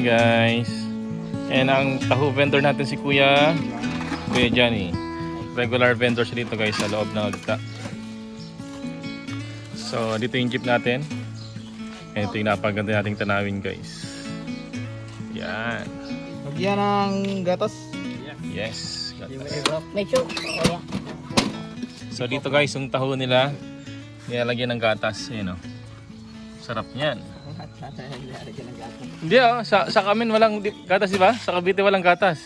Hi guys. And ang taho vendor natin si Kuya Kuya Johnny. Regular vendor siya dito guys sa loob ng agta. So dito yung jeep natin. And ito yung napaganda nating tanawin guys. Yan. Lagyan ng gatas. Yes. Kuya. So dito guys yung taho nila. Nilalagyan ng gatas. Ayan o. Sarap niyan. Hindi ah, sa, sa kamin walang gatas di ba? Sa Cavite walang gatas.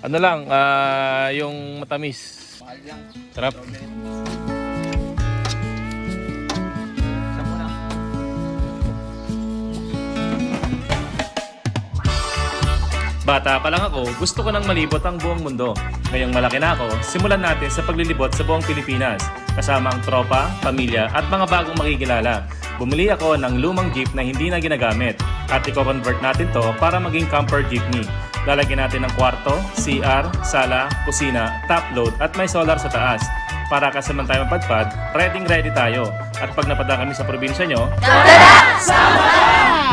Ano lang, ah, yung matamis. Sarap. Bata pa lang ako, gusto ko nang malibot ang buong mundo. Ngayong malaki na ako, simulan natin sa paglilibot sa buong Pilipinas. Kasama ang tropa, pamilya at mga bagong makikilala. Bumili ako ng lumang jeep na hindi na ginagamit at i-convert natin to para maging camper jeepney. Lalagyan natin ng kwarto, CR, sala, kusina, top load at may solar sa taas. Para kasaman tayo mapadpad, ready ready tayo. At pag napadaan kami sa probinsya nyo,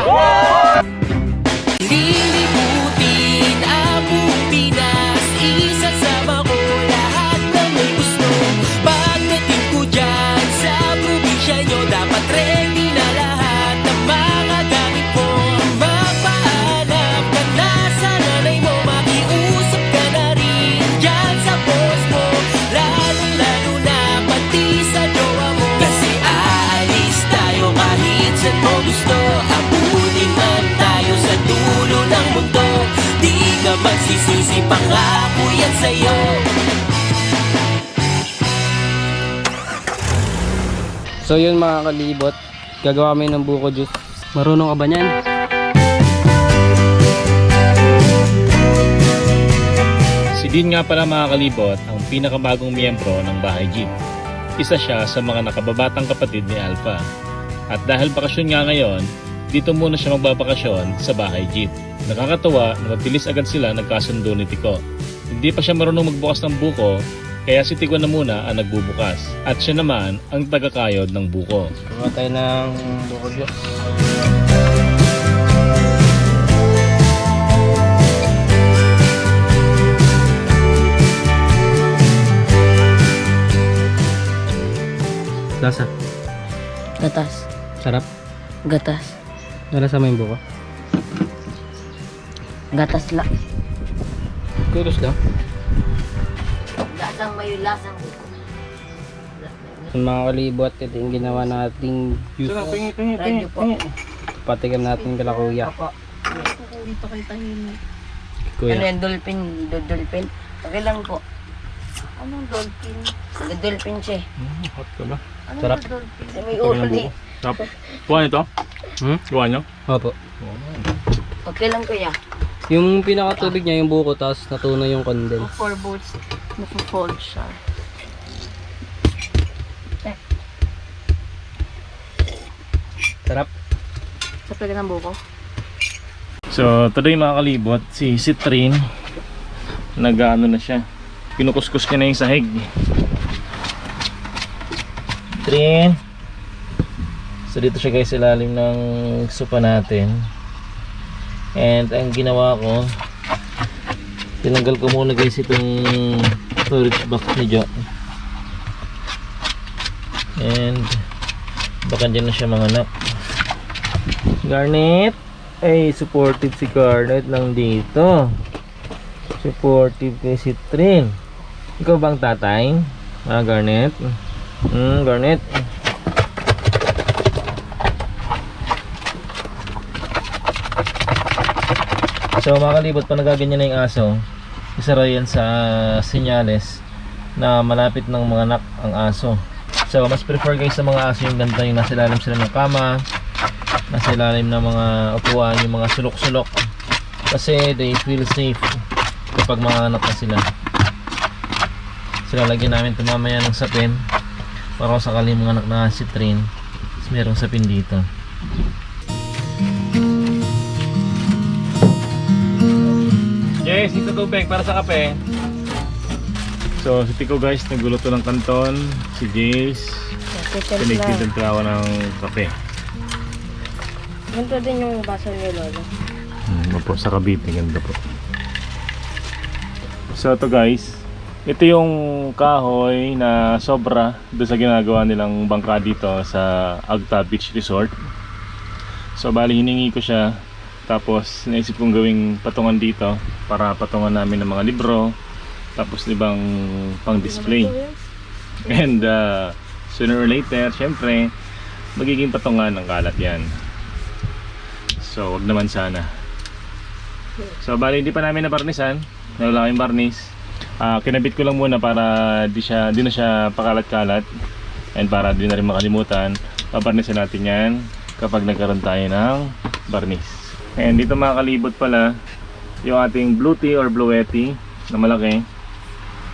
Lilibutin So yun mga kalibot, gagawa kami ng buko juice. Marunong ka ba niyan? Si Dean nga pala mga kalibot ang pinakabagong miyembro ng Bahay Jeep. Isa siya sa mga nakababatang kapatid ni Alpha. At dahil bakasyon nga ngayon, dito muna siya magbabakasyon sa Bahay Jeep. Nakakatawa na mabilis agad sila nagkasundo ni Tiko. Hindi pa siya marunong magbukas ng buko, kaya si Tiko na muna ang nagbubukas. At siya naman ang tagakayod ng buko. Gawa tayo ng buko juice. Lasa. Gatas. Sarap. Gatas. Nalasa mo yung buko. Gatas la. Kudos daw. Lasang may lasang. Mga kalibot, ito yung ginawa nating juice. Radyo po. Patikim natin kala kuya. Dito kayo tahimik. Ano Kuya. yung dolphin? Do- Dolphin? Okay lang po. Anong dolphin? Dolphin siya. Hot ka ba? Anong Sarap. dolphin? Ay, May ulo di. Sarap. Gawa nito? Hmm? Gawa nyo? Opo. Okay lang kuya. Yung pinakatubig niya yung buko, tapos natunaw yung condense. Four bolts. Napo-fold siya. Sarap. Sa pwede ng buko? So, today mga kalibot, si Citrin nag-ano na siya. Kinukuskus niya na yung sahig. Citrin. So, dito siya guys sa ilalim ng sopa natin. And ang ginawa ko, tinanggal ko muna guys itong storage box ni Jo. And baka dyan na siya mga anak. Garnet. Ay, supportive si Garnet lang dito. Supportive kay si Trin. Ikaw bang tatay? Ah, Garnet? Hmm, Garnet. So, mga kalibot, pa nagaganyan na yung aso, isa raw yan sa senyales na malapit ng mga anak ang aso. So, mas prefer guys sa mga aso yung ganito yung nasa ilalim sila ng kama, nasa ilalim ng mga upuan, yung mga sulok-sulok. Kasi they feel safe kapag mga anak na sila. Sila lagyan namin ito mamaya ng sapin para sakali mga anak na si Trin, mas merong sapin dito. Tubig para sa kape. So, si Tico guys, nagluluto ng kanton. Si Jace, pinigtitimpla ako ng kape. Ganito din yung baso ni Lolo. Hmm, po, sa Cavite, ganda po. So ito guys, ito yung kahoy na sobra doon sa ginagawa nilang bangka dito sa Agta Beach Resort. So bali hiningi ko siya tapos naisip kong gawing patungan dito para patungan namin ng mga libro tapos ibang pang display. And uh, sooner or later, syempre, magiging patungan ng kalat yan. So, wag naman sana. So, bali hindi pa namin nabarnisan. Wala kaming barnis. Ah, kinabit ko lang muna para di siya di na siya pakalat-kalat and para di na rin makalimutan. Pabarnisan natin 'yan kapag nagkaroon tayo ng barnis. And dito mga kalibot pala yung ating blue tea or bluetti na malaki.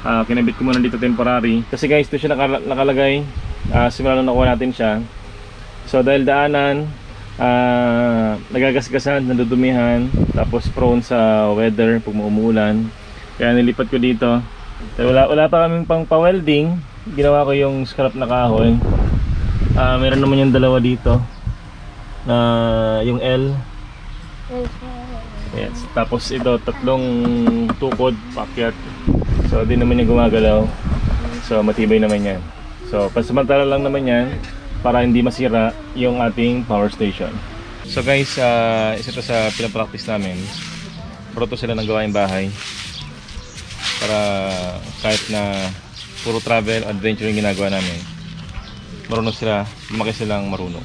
Ah, kinabit ko muna dito temporary kasi guys, ito siya nakala- nakalagay. Ah, simula nung nakuha natin siya. So dahil daanan, ah, nagagasgasan, nadudumihan, tapos prone sa weather pag umuulan. Kaya nilipat ko dito. Dahil wala, wala pa kaming pang pa-welding, ginawa ko yung scrap na kahoy. Ah, meron naman yung dalawa dito. Na yung L. Yes. Tapos ito, tatlong tukod, pakyat. So, di naman yung gumagalaw. So, matibay naman yan. So, pansamantala lang naman yan para hindi masira yung ating power station. So guys, uh, isa to sa pinapractice namin. Proto sila ng gawain bahay. Para kahit na puro travel, adventure yung ginagawa namin. Marunong sila, lumaki silang marunong.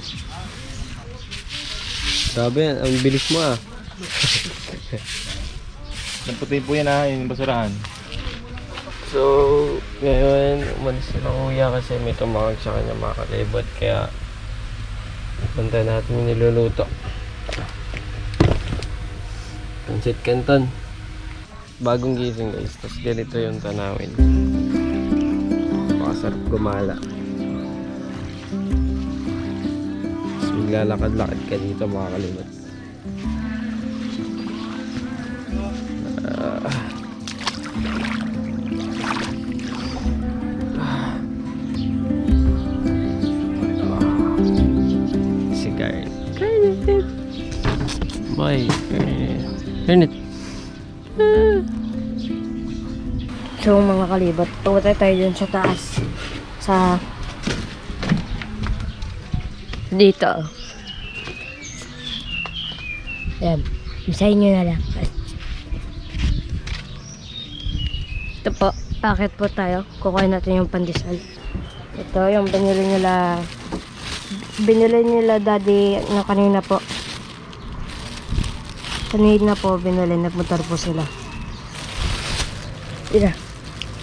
Grabe, ang bilis mo ah. Naputin po yan ha, yung basurahan. So, ngayon, umalis na kuya kasi may tumawag sa kanya mga kalibot. Kaya, punta natin yung niluluto. Pansit Canton. Bagong gising guys. Tapos ganito yung tanawin. Pakasarap gumala. Maglalakad-lakad ka dito mga kalibot. Si Garnet. Garnet. Boy, Garnet. Garnet. So mga kalibot, pumunta tayo dun sa taas. Sa... Dito. Yan. Isahin nyo na lang. Ito po. Akit po tayo. Kukuha natin yung pandesal. Ito yung binili nila binili nila daddy na kanina po. Kanina po binili. Nagmotor po sila. Ina.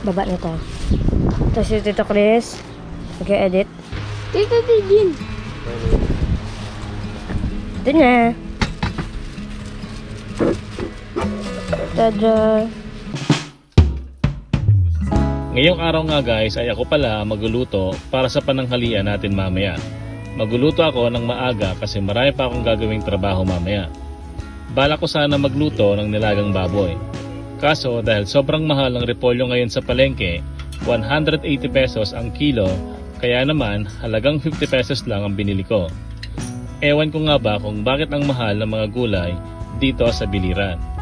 Baba na tayo. Tapos yung Tito Chris. Nag-edit. Tito Dijin. Ito na. Tada. Ngayong araw nga guys ay ako pala magluluto para sa pananghalian natin mamaya. Magluluto ako ng maaga kasi marami pa akong gagawing trabaho mamaya. Bala ko sana magluto ng nilagang baboy. Kaso dahil sobrang mahal ng repolyo ngayon sa palengke, 180 pesos ang kilo, kaya naman halagang 50 pesos lang ang binili ko. Ewan ko nga ba kung bakit ang mahal ng mga gulay dito sa biliran.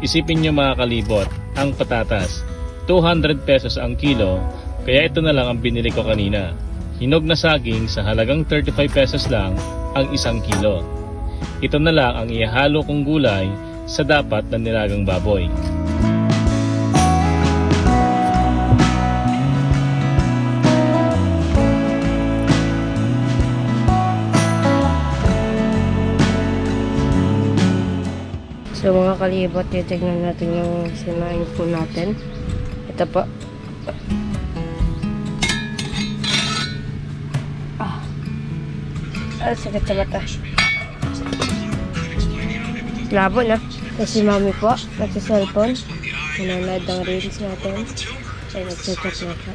Isipin nyo mga kalibot, ang patatas, 200 pesos ang kilo, kaya ito na lang ang binili ko kanina. Hinog na saging sa halagang 35 pesos lang ang isang kilo. Ito na lang ang ihalo kong gulay sa dapat na nilagang baboy. So mga kalibot, titignan natin yung sinain po natin. Ito po. Ah. Ah, sakit sa mata. Labo na. Kasi mami po, nagsa-cellphone. Nanonood ng reels natin. Ay, nagchat-chat na siya.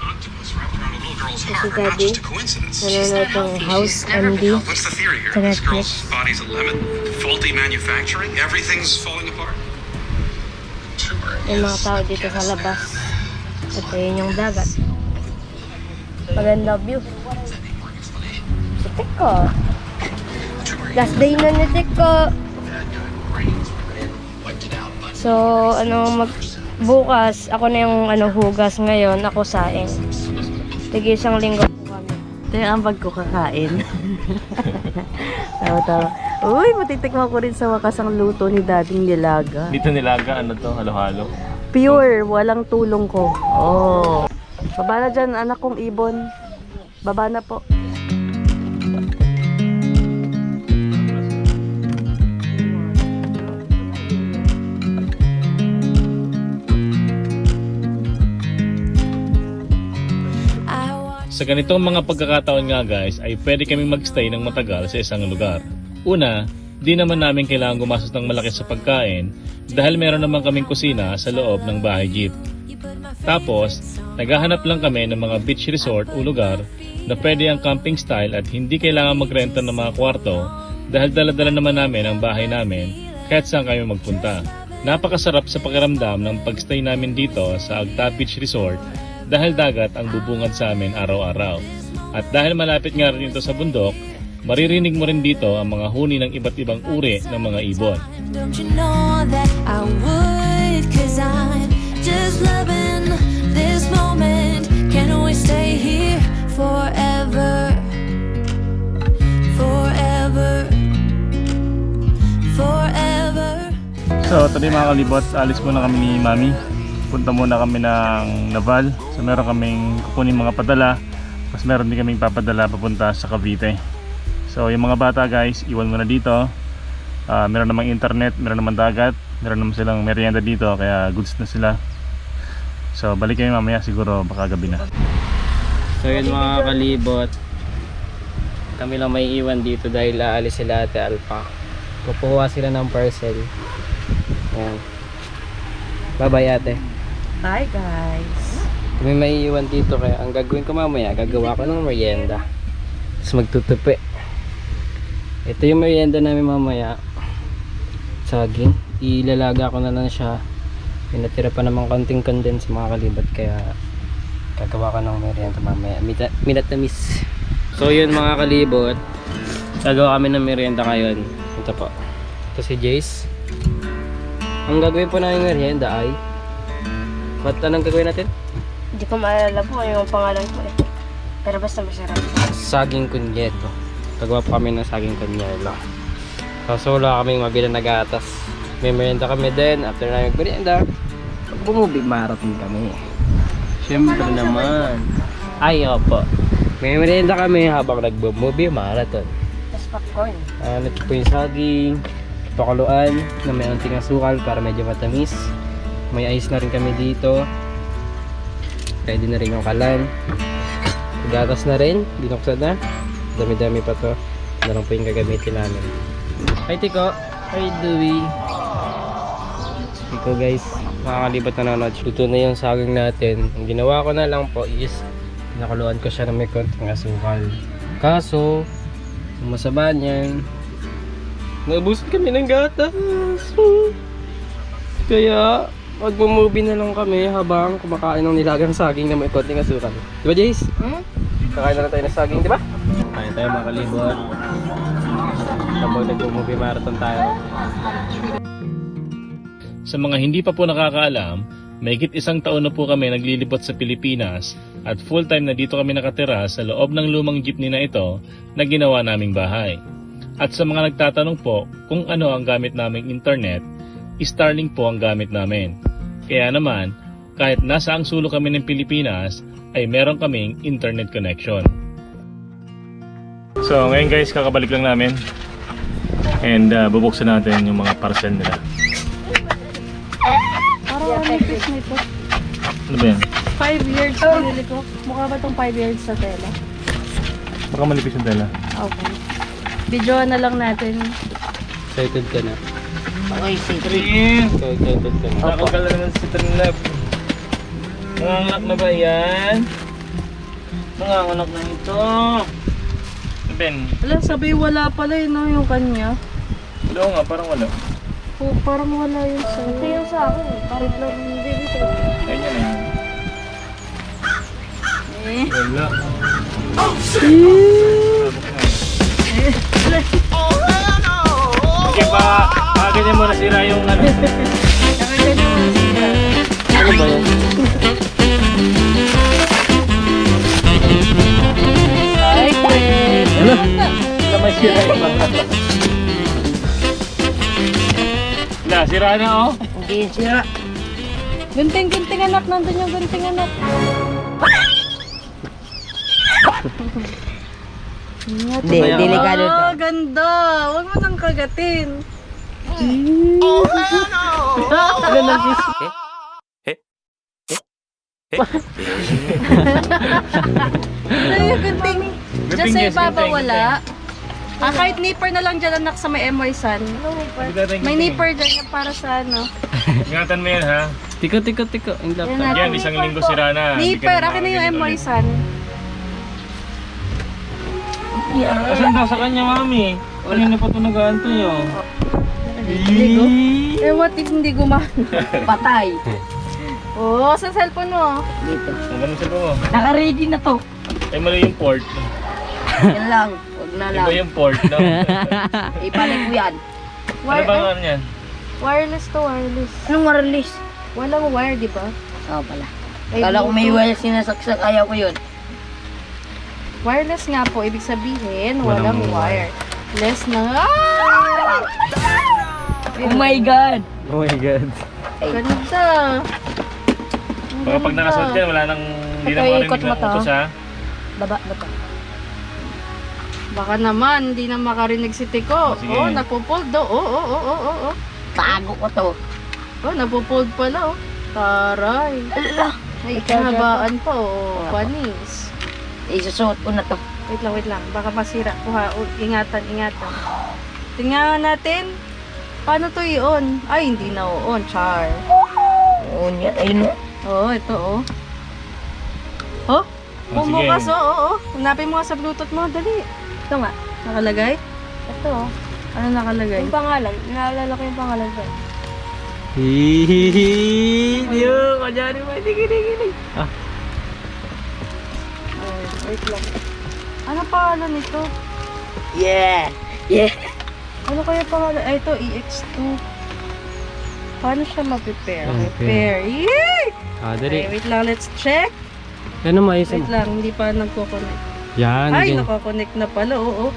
Kasi daddy, nanonood ng House MD. What's the theory here? Sa This girl's body's a lemon. Faulty manufacturing. Everything's falling apart. Yung mga tao dito sa labas. Ito yun yung dagat. Maganda view. Si Tiko. Last day na ni Tiko. So, ano, mag, bukas, ako na yung ano, hugas ngayon, ako saing. Tige isang linggo po kami. Ito yung ambag ko kakain. tawa, tawa. Uy, matitikman ko rin sa wakas ang luto ni dating nilaga. Dito nilaga, ano to, halo-halo. Pure, walang tulong ko. Oh. Baba na dyan, anak kong ibon. Baba na po. Sa ganitong mga pagkakataon nga guys, ay pwede kaming magstay ng matagal sa isang lugar. Una, di naman namin kailangan gumastos ng malaki sa pagkain dahil meron naman kaming kusina sa loob ng bahay jeep. Tapos, naghahanap lang kami ng mga beach resort o lugar na pwede ang camping style at hindi kailangan magrenta ng mga kwarto dahil daladala naman namin ang bahay namin kahit saan kami magpunta. Napakasarap sa pakiramdam ng pagstay namin dito sa Agta Beach Resort dahil dagat ang bubungad sa amin araw-araw. At dahil malapit nga rin ito sa bundok, maririnig mo rin dito ang mga huni ng iba't ibang uri ng mga ibon. Forever. Forever. Forever. So, today mga kalibot, alis muna kami ni Mami. Punta muna kami ng Naval. So, meron kaming kukunin mga padala. Tapos meron din kaming papadala papunta sa Cavite. So, yung mga bata guys, iwan muna dito. Ah, meron namang internet, meron namang dagat. Meron naman silang merienda dito, kaya goods na sila. So, balik kami mamaya siguro baka gabi na. So yun mga kalibot. Kami lang may iwan dito dahil aalis sila ate Alpa. Kukuha sila ng parcel. Ayan. Bye bye ate. Bye guys. May iwan dito kaya ang gagawin ko mamaya, gagawa ko ng merienda. Tapos magtutupi. Ito yung merienda namin mamaya. Saging. Ilalaga ko na lang siya. May natira pa namang konting condense mga kalibot kaya gagawa ko ng merienda mamaya. Mita, minatamis. So yun mga kalibot. Gagawa kami ng merienda ngayon. Ito po. Ito si Jace. Ang gagawin po namin merienda ay Ba't anong gagawin natin? Hindi ko maalala po yung pangalan ko eh. Pero basta masarap. saging kunyeto. Tagawa pa kami ng saging kunyelo. Kaso wala kaming mabila na gatas. May merienda kami din. After na merienda, bumubi marathon kami. Siyempre naman. Ay, opo. May merienda kami habang nagbo-movie marathon. Tapos popcorn. Ano po yung saging, pakuluan na may unting asukal para medyo matamis. May ice na rin kami dito. Ready na rin yung kalan. Gatas na rin, binuksan na. Dami-dami pa to. Ano lang po yung gagamitin namin. Hi Tiko! Hi Dewey! Tiko guys, makakalibat na nanonood. Luto na yung saging natin. Ang ginawa ko na lang po is pinakuluan ko siya ng may konting asukal. Kaso, masama niyan, Naubos kami ng gatas. Kaya, magmo-movie na lang kami habang kumakain ng nilagang saging na may konting asukal. Di ba, Jace? Hmm? Kakain na lang tayo ng saging, di ba? Kain tayo mga kalibot. Habang nagmo-movie marathon tayo. Sa mga hindi pa po nakakaalam, mahigit isang taon na po kami naglilibot sa Pilipinas at full time na dito kami nakatira sa loob ng lumang jeepney na ito na ginawa naming bahay. At sa mga nagtatanong po kung ano ang gamit naming internet, Starlink po ang gamit namin. Kaya naman, kahit nasa ang sulok kami ng Pilipinas, ay meron kaming internet connection. So ngayon guys, kakabalik lang namin. And uh, bubuksan natin yung mga parcel nila. Parang ano fish nito? Ano ba yan? 5 years pinili ko. Mukha ba itong 5 years sa tela? Baka malipis yung tela. Okay. Videoan na lang natin. Excited ka na. Uy, si Trin! So, excited ka na. Nakakal na naman si Trinlab. Nanganganak na ba yan? Nanganganak na ito. Ben, Wala, sabi wala pala yun, no, yung kanya. wala nga, parang wala. Oh, parang wala yun sa... Ito yung sa akin. Parang lang yung baby ko. Ayun yan eh. Eh. Wala. Okay pa, ganyan mo nasira yung ano. Ano ba yan? Ano? Kamay sira yung mga. Sira na oh. Hindi sira. Gunting, gunting anak. Nandun yung gunting anak. Hindi, delikado to. Ah, ganda. Huwag mo nang kagatin. Ano nang kiss? Ano yung gunting? Diyan Gunting, sa yes, ibaba gunting, wala. Ah, kahit nipper na lang dyan anak sa may Emoy Sun. May nipper dyan yung para sa ano. Ingatan mo yan ha. Tiko, tiko, tiko. Ang laptop. Yan, Yan, isang linggo sira na. Hindi ka Nipper, na akin na yung makakabili Emoy ulit. Sun. Asan daw sa kanya, mami? Kanina pa ito nag-aantay oh. Ligo? Eh, what if hindi gumana? Patay. Oo, oh, sa cellphone mo. Dito. Ang ganun sa mo. Naka-ready na to. Ay, mali yung port. Yan lang. Huwag na lang. Iba yung port, no? Ibalik mo yan. ano Wire, ba ano yan? wireless to wireless. Anong ma-release? Walang wire, di ba? Oo pala. Ay, Kala ko may wire sinasaksak. Ayaw ko yun. Wireless nga po, ibig sabihin, Walang walang, wire. Less na... Ah! Oh my God! Oh my God. Ganda. Baka pag nakasuot ka, wala nang... Hindi na makarinig ikot mo ng to. utos ha. Baba na to. Baka naman, hindi na makarinig si Tiko. Sige. Oh, napupold do. Oh, oh, oh, oh, oh, oh. Tago ko to. Oh, napupold pala, oh. Taray. Ala! May Ikaw, kahabaan pa, oh. Panis. Isusuot ko na to. Wait lang, wait lang. Baka masira. Kuha, oh, ingatan, ingatan. Tingnan natin. Paano to i-on? Ay, hindi na on. Char. Oo niya. Ayun o. Oo, oh, ito, oh. Oh? Oh, Bumukas, sige. oh, oh, oh. Hanapin mo nga sa Bluetooth mo. Dali. Ito nga. Nakalagay? Ito, oh. Ano nakalagay? Yung pangalan. Naalala ko yung pangalan ko. Hihihi. Yo, kanyari mo. Hindi, hindi, hindi. Ah, Oh, wait lang. Ano pangalan nito? Yeah! Yeah! Ano kaya pangalan? Ay, ito, EX2. Paano siya mag-prepare? Okay. Prepare. Yay! ah Okay, dali. wait lang. Let's check. Ano maayos Wait mo? lang. Hindi pa nagko-connect. Yan. Ay, ganyan. nako-connect na pala. Oo.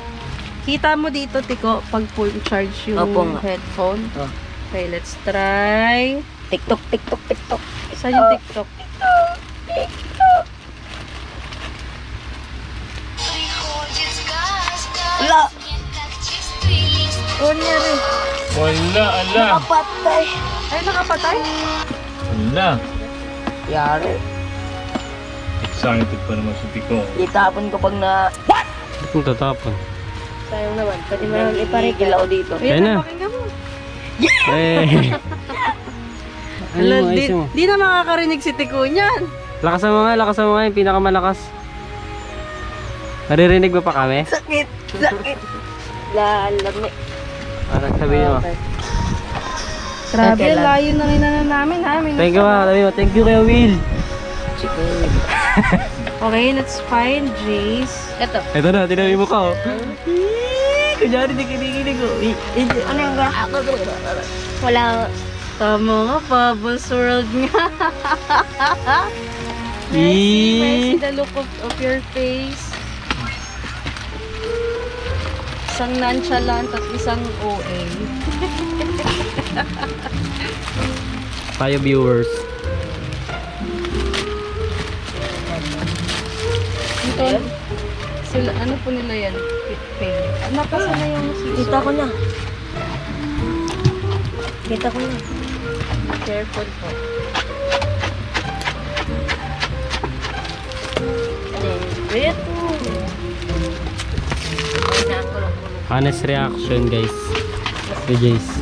Kita mo dito, Tiko, pag full charge yung Opo nga. headphone. Oh. Okay, let's try. TikTok, TikTok, TikTok. Saan yung TikTok? Wala! Oh, nangyari. Wala, ala. Patay! Ay, nakapatay? Wala. Yari. Excited pa naman si Tiko. Itapon ko pag na... Kung tatapon. Sayang naman. Pwede mo Parang iparigil ako dito. Ayun na. pakinggan mo. Ano Ala, mo, di, mo. di na makakarinig si Tiko niyan. Lakas mo nga, lakas mo nga. Yung pinakamalakas. Naririnig mo pa kami? Sakit! Sakit! Lalami. Parang sabihin mo. Grabe, Okay layo na rin na namin ha. May Thank you ah, sabi mo. Thank you Kuya Will. Okay, let's find Jace. Ito. Ito na, tinabi mo ka oh. Kunyari, di kinikinig ko. Ano yung ga? Wala. Tama nga, Bubbles World nga. Mercy, mercy the look of, of your face. Isang nonchalant at isang OA. Tayo viewers. Ito, sila, ano po nila yan? Pay. Nakasa na yung Kita ko na. Kita ko na. Careful po. Ito. Honest reaction guys. Si Jace.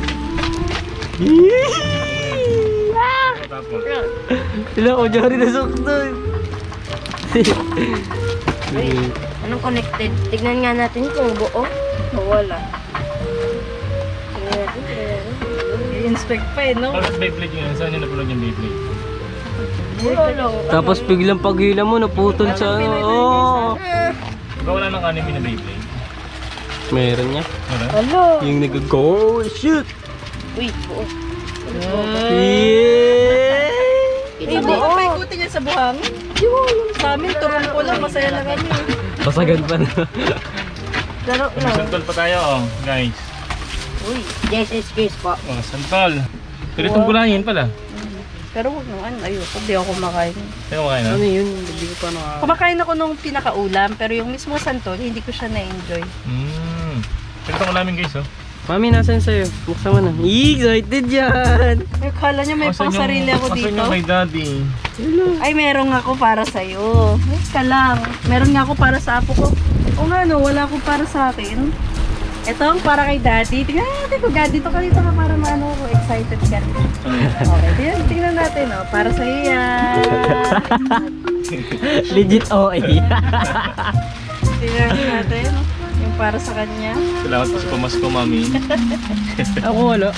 Sila ko dyan rin nasukto. Anong connected? Tignan nga natin kung buo. Wala. Tignan natin. I-inspect pa eh, no? tapos Beyblade yun. Saan nyo napulog yung Beyblade? Wala. Tapos biglang paghila mo, naputol sa ano. Oh. Wala nang anime na Beyblade? Meron niya. Hello. Yung nag-go, shoot! Uy, buo. Hindi ko paikutin niya sa buhangin. Sa amin, turun ko lang. Masaya na kami. Pasagan pa na. Laro lang. Santol pa tayo, oh, guys. Uy, yes, excuse po. Oh, santol. Pero itong gulayin pala. Pero huwag naman, ayoko. Hindi ako kumakain. Sino mo kayo na? Ano yun? Hindi ko pa naka... Kumakain ako nung pinakaulam, pero yung mismo santol, hindi ko siya na-enjoy. Mmm. Pero itong ulamin guys, oh. Mami, nasan sa'yo? Buksan mo na. Excited yan! Ay, kala niya may Asan pang sarili ako asan dito. yung kay daddy? Ay, meron ako para sa'yo. Wait ka lang. Meron nga ako para sa apo ko. O nga no, wala ako para sa akin. Ito ang para kay daddy. Tingnan natin kung daddy to ka dito ka para maano ko. Excited ka rin. Okay, tingnan, tingnan natin. Oh. Para sa'yo yan. Legit OA. tingnan natin. Para sa kanya. Salamat po sa pamasko, mami. Ako wala.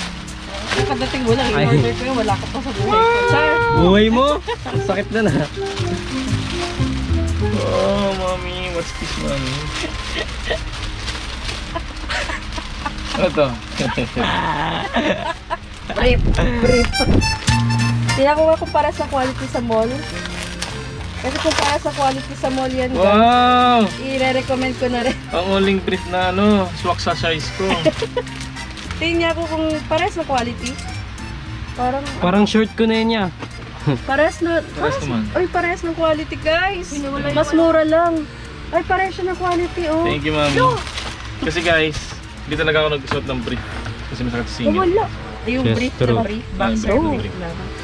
Yung pagdating mo lang, in-order ko yun. Wala ka pa sa buhay ko. Char! Buhay mo? Sakit na na. Oh, mami. What's this, mami? ano to? Brief. Brief. Tinakuha ko para sa quality sa mall. Kasi kung para sa quality sa mall yan, wow! i-recommend ko na rin. Ang uling brief na ano, swak sa size ko. Tingnan niya ako kung pares na quality. Parang Parang short ko na yun niya. pares na... Pares naman. Ay, pares ng quality, guys. Mas mura lang. Ay, pares siya ng quality, oh. Thank you, mami. Kasi guys, di talaga ako nagsuot ng brief. Kasi masakit sa singit. Wala. Yung Yes, brief true. na brief. Ah, Boxer brief na brief.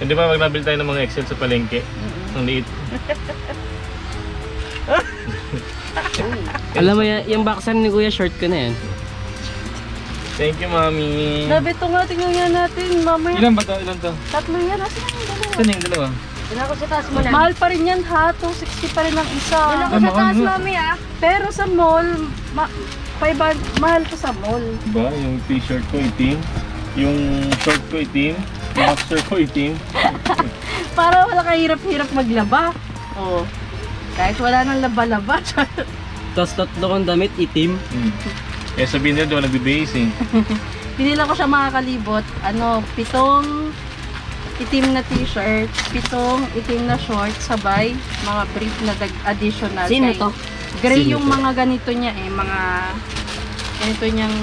Hindi ba pag nabili tayo ng mga Excel sa palengke? Ang liit. Alam mo, yan, yung boxer ni Kuya, short ko na yan. Thank you, mami. Sabi ito nga, tingnan nga natin. Mamaya, Ilan ba to? Ilan to? tatlo yan. Asan yung dalawa? Saan yung dalawa? Wala ko sa taas mo na. Mahal pa rin yan ha. 260 pa rin ang isa. Wala ko Ah, sa mahal taas, mami ah. Pero sa mall, ma 500 mahal to sa mall. Ba, yung t-shirt ko itim, yung short ko itim, yung boxer ko itim. Para wala kahirap-hirap maglaba. Oo. Kahit wala nang laba-laba. Tapos tatlo kong damit, itim. Hmm. Kaya sabihin nila doon nagbibase eh. Pinila ko siya mga kalibot. Ano, pitong itim na t-shirt, pitong itim na short, sabay, mga brief na dag- additional. Sino to? Gray Sino yung to? mga ganito niya eh, mga ganito niyang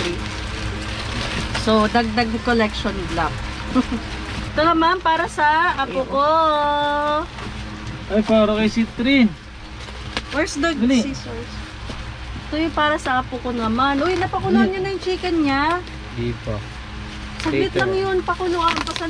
brief. So, dagdag collection black. Ito naman para sa apo ko. Ay, para kay Citrin. Where's the Dali. scissors? Ito yung para sa apo ko naman. Uy, napakuloan niya na yung chicken niya. Di pa. Saglit Later. lang yun, pakuluan pa sa